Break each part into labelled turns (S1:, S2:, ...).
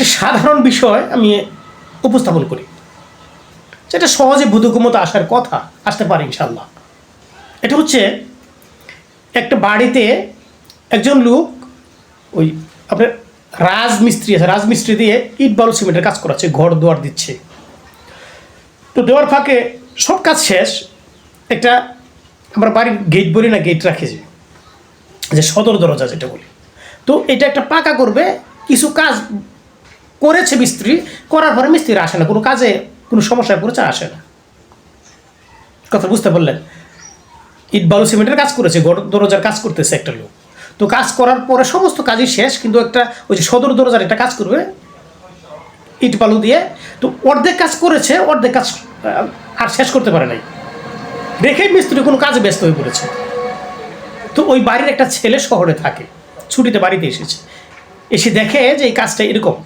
S1: একটা সাধারণ বিষয় আমি উপস্থাপন করি। যেটা সহজে বুধুকুমতো আসার কথা আসতে পারে ইনশাল্লাহ এটা হচ্ছে একটা বাড়িতে একজন লোক ওই আপনার রাজমিস্ত্রি আছে, রাজমিস্ত্রি দিয়ে ইট বালু সিমেন্টের কাজ করাচ্ছে, ঘর দুয়ার দিচ্ছে। তো দেওয়ার ফাঁকে সব কাজ শেষ, একটা আমরা বাড়ির গেট বলি না গেট রাখে যে যে সদর দরজা যেটা বলি। তো এটা একটা পাকা করবে, কিছু কাজ করেছে মিস্ত্রি, করার পরে মিস্ত্রি আসে না। কোনো কাজে, কোনো সমস্যায় পড়েছে, আসে না। কথা বুঝতে পারলেন? ইট বালু সিমেন্টের কাজ করেছে দরজার কাজ করতেছে একটা লোক। তো কাজ করার পরে সমস্ত কাজই শেষ, কিন্তু একটা ওই যে সদর দরজার একটা কাজ করবে, ইট বালু দিয়ে। তো অর্ধেক কাজ করেছে, অর্ধেক কাজ আর শেষ করতে পারে নাই। রেখে মিস্ত্রি কোনো কাজে ব্যস্ত হয়ে পড়েছে। তো ওই বাড়ির একটা ছেলে শহরে থাকে, ছুটিতে বাড়িতে এসেছে। এসে দেখে যে এই কাজটা এরকম।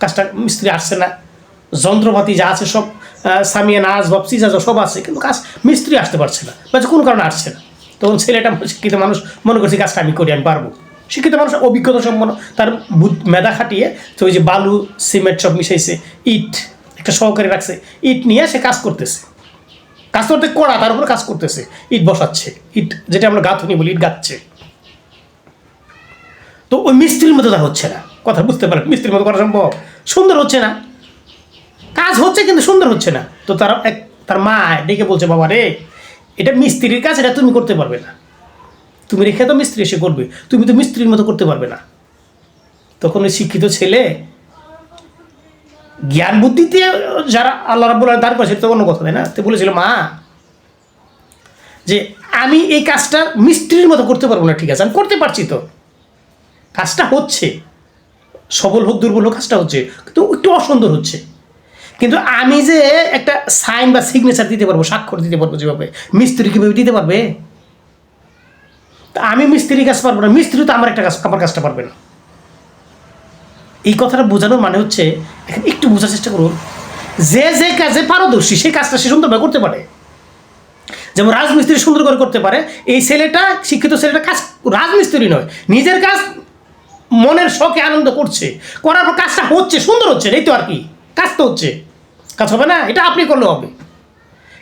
S1: কাজটা মিস্ত্রি আসছে না। যন্ত্রপাতি যা আছে সব সামিয়া নাচ বাপসি যা সব আছে, কিন্তু কাজ মিস্ত্রি আসতে পারছে না। বা কোনো কারণে আসছে না। তখন ছেলেটা শিক্ষিত মানুষ, মনে করছে কাজটা আমি করি, আমি পারব। শিক্ষিত মানুষ অভিজ্ঞতা সম্পন্ন, তার মেধা খাটিয়ে, তো ওই যে বালু, সিমেন্ট সব মিশাইছে, ইট একটা সহকারী রাখছে, ইট নিয়ে সে কাজ করতেছে। কাজ করতে করা তার উপর কাজ করতেছে। ইট বসাচ্ছে, ইট যেটা আমরা গাঁথুনি বলি, ইট গাচ্ছে তো ওই মিস্ত্রির মতো তা হচ্ছে না। কথা বুঝতে পারেন মিস্ত্রির মতো করা সম্ভব? সুন্দর হচ্ছে না। কাজ হচ্ছে কিন্তু সুন্দর হচ্ছে না। তো তার এক তার মা ডেকে বলছে, বাবা রে, এটা মিস্ত্রির কাজ, এটা তুমি করতে পারবে না। তুমি রেখে তো মিস্ত্রি এসে করবে। তুমি তো মিস্ত্রির মতো করতে পারবে না। তখন ওই শিক্ষিত ছেলে জ্ঞান বুদ্ধিতে যারা আল্লাহ রাবুল দাঁড় করেছে তো অন্য কথা, তাই না? তো বলেছিল, মা, যে আমি এই কাজটা মিস্ত্রির মতো করতে পারব না, ঠিক আছে? আমি করতে পারছি তো। কাজটা হচ্ছে। সবল হোক, দুর্বল হোক, কাজটা হচ্ছে। কিন্তু একটু অসুন্দর হচ্ছে। কিন্তু আমি যে একটা সাইন বা সিগনেচার দিতে পারব, স্বাক্ষর দিতে পারব যেভাবে, মিস্ত্রি কীভাবে দিতে পারবে? তা আমি মিস্ত্রি কাজ পারব না। মিস্ত্রি তো আমার একটা কাজ, আমার কাজটা পারবে না। এই কথাটা বোঝানোর মানে হচ্ছে, এখন একটু বোঝার চেষ্টা করুন। যে যে কাজে পারদর্শী, সেই কাজটা সে সুন্দরভাবে করতে পারে। যেমন রাজমিস্ত্রি সুন্দর করে করতে পারে। এই ছেলেটা শিক্ষিত ছেলেটা কাজ রাজমিস্ত্রি নয়। নিজের কাজ মনের শখে আনন্দ করছে করার পর কাজটা হচ্ছে সুন্দর হচ্ছে এই তো আর কি। কাজ তো হচ্ছে। কাজ হবে না এটা আপনি করলে হবে।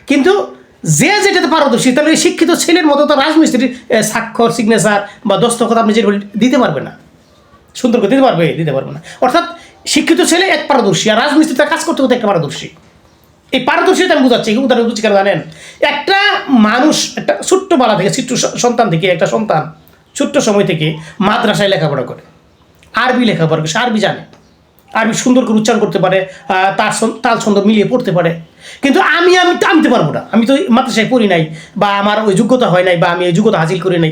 S1: কিন্তু যে যেটাতে পারদর্শী তাহলে এই শিক্ষিত ছেলের মতো তো রাজমিস্ত্রির স্বাক্ষর সিগনেচার বা দস্তখত আপনি বলি, দিতে পারবে না। সুন্দর করে দিতে পারবে দিতে পারবে না। অর্থাৎ শিক্ষিত ছেলে এক পারদর্শী আর রাজমিস্ত্রি তার কাজ করতে করতে একটা পারদর্শী। এই পারদর্শিতা আমি বুঝাচ্ছি উদাহরণ বুঝছি কেন জানেন? একটা মানুষ একটা ছোট্টবেলা থেকে ছোট্ট সন্তান থেকে একটা সন্তান ছোট্ট সময় থেকে মাদ্রাসায় লেখাপড়া করে। আরবি লেখাপড়া করে সে আরবি জানে। আরবি সুন্দর করে উচ্চারণ করতে পারে তার তাল ছন্দ মিলিয়ে পড়তে পারে। কিন্তু আমি আমি তো আমি তো পারব না। আমি তো মাদ্রাসায় পড়ি নাই বা আমার ওই যোগ্যতা হয় নাই বা আমি ওই যোগ্যতা হাসিল করি নাই।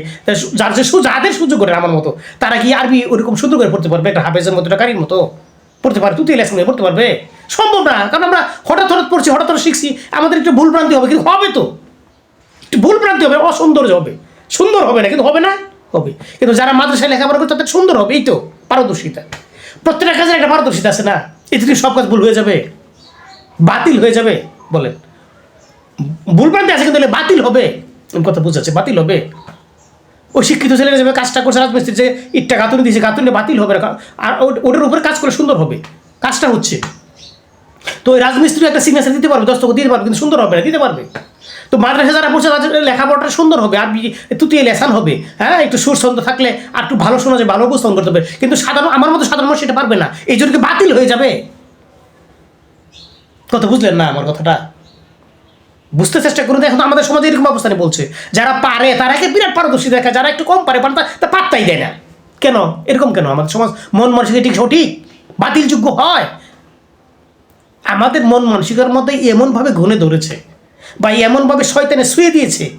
S1: যার যে যাদের সুযোগ করে আমার মতো, তারা কি আরবি ওরকম সুন্দর করে পড়তে পারবে? একটা হাফেজের মতো, একটা মতো পড়তে পারে তুই লেসন পড়তে পারবে? সম্ভব না। কারণ আমরা হঠাৎ হঠাৎ পড়ছি, হঠাৎ হঠাৎ শিখছি। আমাদের একটু ভুল ভ্রান্তি হবে, কিন্তু হবে তো। একটু ভুল ভ্রান্তি হবে, অসৌন্দর্য হবে। সুন্দর হবে না, কিন্তু হবে না? হবে। কিন্তু যারা মাদ্রাসায় লেখাপড়া করে তাদের সুন্দর হবে, এই তো। পারদর্শিতা। প্রত্যেকটা কাজের একটা পারদর্শিতা আছে না? এতে সব কাজ ভুল হয়ে যাবে? বাতিল হয়ে যাবে? বলেন। ভুল ভ্রান্তি আছে কিন্তু বাতিল হবে? কথা বুঝাচ্ছে বাতিল হবে। ওই শিক্ষিত ছেলেরা যাবে কাজটা করছে, রাজমিস্ত্রি যে ইটটা গাঁথুনি দিয়েছে গাঁথুনি বাতিল হবে আর ওটার উপরে কাজ করে সুন্দর হবে। কাজটা হচ্ছে। তো ওই রাজমিস্ত্রি একটা সিগনেচার দিতে পারবে দস্তক দিতে পারবে, কিন্তু সুন্দর হবে না, দিতে পারবে। তো মাদ্রাসা যারা পড়ছে তাদের লেখাপড়াটা সুন্দর হবে, আর তুতিয়ে লেসান হবে হ্যাঁ? একটু সুর ছন্দ থাকলে আর একটু ভালো শোনা যায়, ভালো উপস্থাপন করতে হবে কিন্তু সাধারণ আমার মতো সাধারণ মানুষ সেটা পারবে না। এই জন্য বাতিল হয়ে যাবে? কথা বুঝলেন না আমার কথাটা? বুঝতে চেষ্টা করুন এখন আমাদের সমাজে এরকম অবস্থানে বলছে, যারা পারে তারাকে বিরাট পারদর্শী দেখা, যারা একটু কম পারে পারে তা- পাত্তাই দেয় না। কেন? এরকম কেন? আমাদের সমাজ মন মানসিক ঠিক সঠিক? বাতিলযোগ্য হয়? আমাদের মন মানসিকার মধ্যে এমনভাবে ঘুরে ধরেছে বা এমনভাবে শয়তানে শুয়ে দিয়েছে,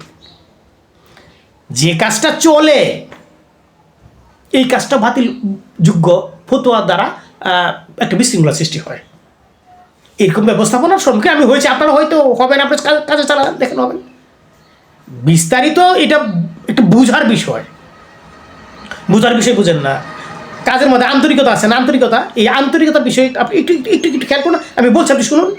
S1: যে কাজটা চলে, এই কাজটা বাতিল যোগ্য ফতোয়ার দ্বারা একটা বিশৃঙ্খলা সৃষ্টি হয়। এরকম ব্যবস্থাপনার সম্মুখীন আমি হয়েছি। আপনারা হয়তো হবেন, আপনার কাজ- চালান দেখেন হবেন। বিস্তারিত এটা একটু বুঝার বিষয়। বুঝার বিষয় বুঝেন না। কাজের মধ্যে আন্তরিকতা আছে না আন্তরিকতা? এই আন্তরিকতার বিষয়ে আপনি একটু একটু একটু খেয়াল করুন। আমি বলছি, আপনি শুনুন।